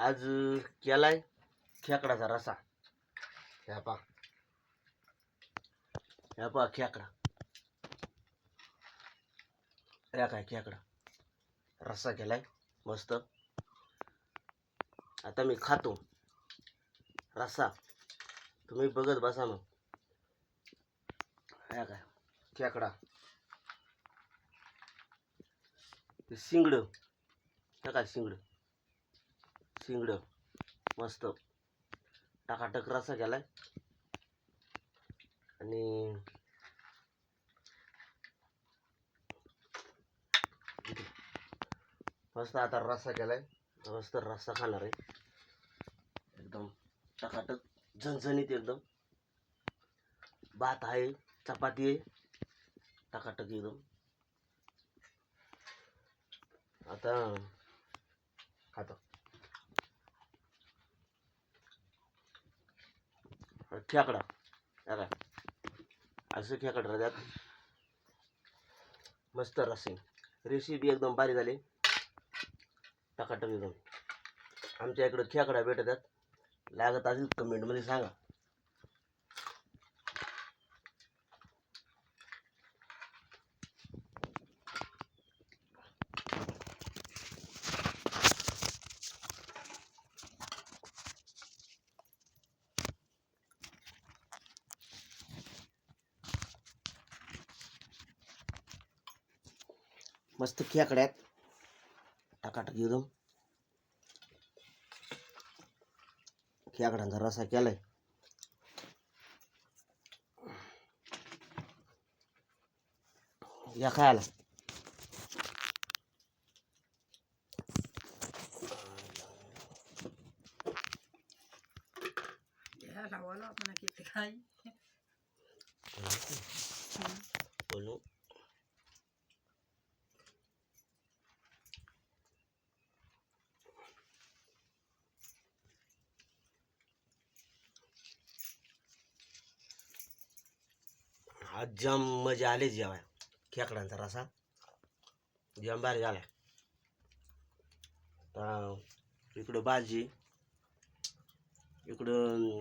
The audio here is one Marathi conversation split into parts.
आज केलाय खेकडाचा रसा. ह्या पा ह्या पा खेकडा. ह्या काय खेकडा? रस्सा केलाय मस्त. आता मी खातो. रस्सा. तुम्ही बघत बसा मग. ह्या काय? खेकडा. ते शिंगड. ह्या काय शिंगड? शिंगड. मस्त. टाकाटक रसा केलाय. आणि मस्त आता रस्सा केलाय. मस्त रस्सा खाणार आहे. एकदम टकाटक झणझणीत एकदम. भात आहे चपाती आहे. टकाटक एकदम. आता खातो. खेकडा. हे काय असं खेकडा त्यात मस्त रसे रेसिपी एकदम भारी झाली. टकाटक एकदम. आमच्या इकडं खेकडा भेटतात. लागत असेल कमेंटमध्ये सांगा. मस्त खेकड्यात टाकाटक एकदम खेकड्यांचा रसा केलाय. या खायला. Ya la bola, आज जाम मजा आली जेवाय खेकडांचा रसा. जाम भारी झाला इकडं भाजी. इकडं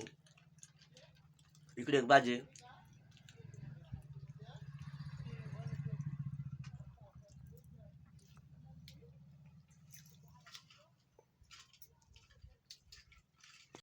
इकडे एक भाजी.